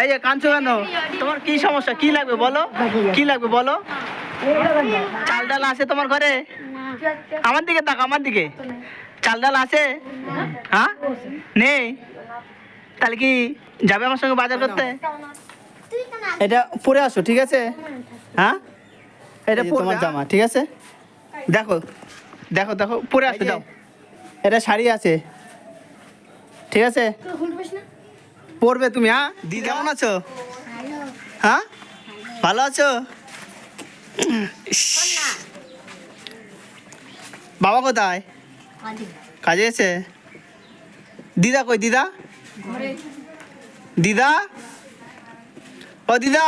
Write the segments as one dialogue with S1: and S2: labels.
S1: এই যে কাঁদছো কেন? তোমার কি সমস্যা? কি লাগবে বলো? কি লাগবে বলো? চাল ডাল আছে তোমার ঘরে? আমার দিকে তাক আমার দিকে। চাল ডাল আছে? হ্যাঁ? নেই? তাহলে কি যাবে আমার সঙ্গে বাজার করতে? এটা পরে আসো ঠিক আছে? হ্যাঁ? এটা তোমার জামা ঠিক আছে? দেখো দেখো দেখো পরে আসো যাও। এটা শাড়ি আছে ঠিক আছে? পরবে তুমি হ্যাঁ? দিদি কেমন আছো? হ্যাঁ? ভালো আছো? বাবা কোথায়? কাজে। এসে দিদা কই দিদা? দিদা? ও দিদা?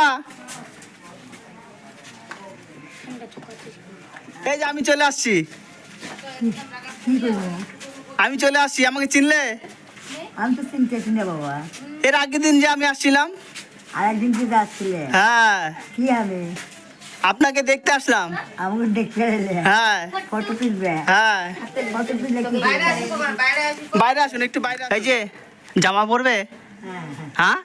S1: এই যে আমি চলে আসছি। আমি চলে আসছি আমাকে চিনলে?
S2: আমি তো চিনতেছি না বাবা।
S1: এর আগের দিন যে আমি আসছিলাম?
S2: আর একদিন কি যাচ্ছিলে
S1: হ্যাঁ।
S2: কি হবে
S1: আপনাকে দেখতে আসলাম।
S2: আমাকে দেখতে এলে।
S1: হ্যাঁ।
S2: ফটো তুলবে।
S1: হ্যাঁ।
S2: ফটো তুললে কি?
S1: বাইরে আসুন একটু বাইরে আসুন। এই যে জামা পরবে?
S2: হ্যাঁ হ্যাঁ।
S1: হ্যাঁ?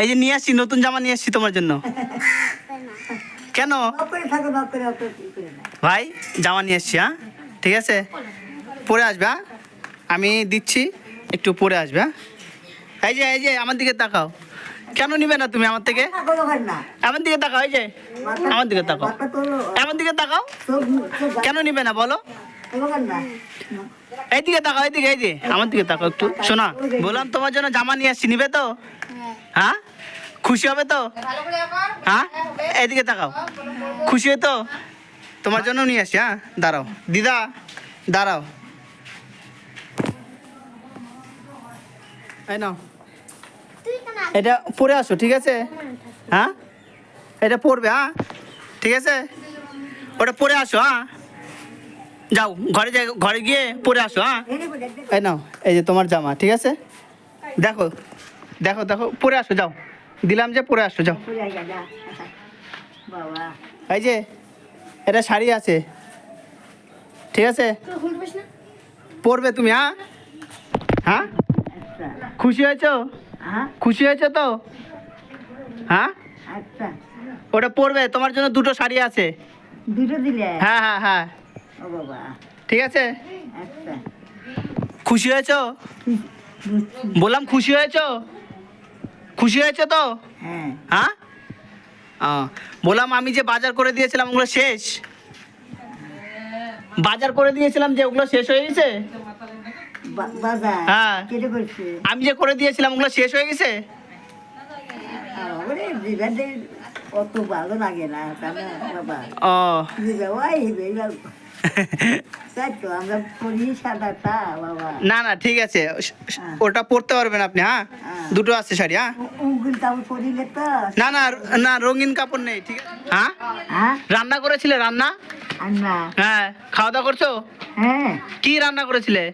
S1: এই যে নিয়ে আসছি নতুন জামা নিয়ে আসছি তোমার জন্য। কেন? ভাই জামা নিয়ে এসছি হ্যাঁ? ঠিক আছে? পরে আসবে হ্যাঁ? আমি দিচ্ছি। একটু পরে আসবে হ্যাঁ? এই যে এই যে, আমার দিকে তাকাও। কেন নিবে না তুমি আমার থেকে? আমার দিকে তাকাও, এই যে। আমার দিকে তাকাও। আমার দিকে তাকাও। কেন নিবে না, বলো। এইদিকে তাকাও, এইদিকে, এই যে। আমার দিকে তাকাও একটু। শোনা, বললাম তোমার জন্য জামা নিয়ে আসছি, নিবে তো? হ্যাঁ? খুশি হবে তো? হ্যাঁ? এইদিকে তাকাও। খুশি হয়ে তো? তোমার জন্য নিয়ে আসছি হ্যাঁ? দাঁড়াও। দিদা, দাঁড়াও। এই নাও। এটা পরে আসো ঠিক আছে? হ্যাঁ? এটা পরবে হ্যাঁ? ঠিক আছে? ওটা পরে আসো হ্যাঁ? যাও ঘরে যাই ঘরে গিয়ে পরে আসো হ্যাঁ? এই নাও এই যে তোমার জামা ঠিক আছে? দেখো দেখো দেখো পরে আসো যাও। দিলাম যে পরে আসো যাও। এই যে এটা শাড়ি আছে। ঠিক আছে? পরবে তুমি হ্যাঁ? হ্যাঁ? খুশি হয়েছো?
S2: হ্যাঁ।
S1: খুশি হয়েছো তো? হ্যাঁ?
S2: আচ্ছা।
S1: ওটা পরবে তোমার জন্য দুটো শাড়ি আছে।
S2: দুটো দিলে?
S1: হ্যাঁ হ্যাঁ হ্যাঁ। ঠিক আছে?
S2: আচ্ছা।
S1: খুশি হয়েছো? বললাম খুশি হয়েছো? খুশি হয়েছো তো?
S2: হ্যাঁ।
S1: হ্যাঁ? বললাম আমি যে বাজার করে দিয়েছিলাম ওগুলো শেষ। বাজার করে দিয়েছিলাম যে ওগুলো শেষ হয়ে গেছে? হ্যাঁ। আমি যে করে দিয়েছিলাম ওগুলো শেষ হয়ে গেছে?
S2: অত ভালো লাগে না বাবা?
S1: ও। না না ঠিক আছে। ওটা পরতে পারবেন আপনি হ্যাঁ?
S2: হ্যাঁ।
S1: দুটো আছে শাড়ি হ্যাঁ? না না না রঙিন কাপড় নেই ঠিক আছে। হ্যাঁ?
S2: হ্যাঁ?
S1: রান্না করেছিলে রান্না? হ্যাঁ খাওয়া দাওয়া করছ?
S2: হ্যাঁ।
S1: কি রান্না করেছিলে?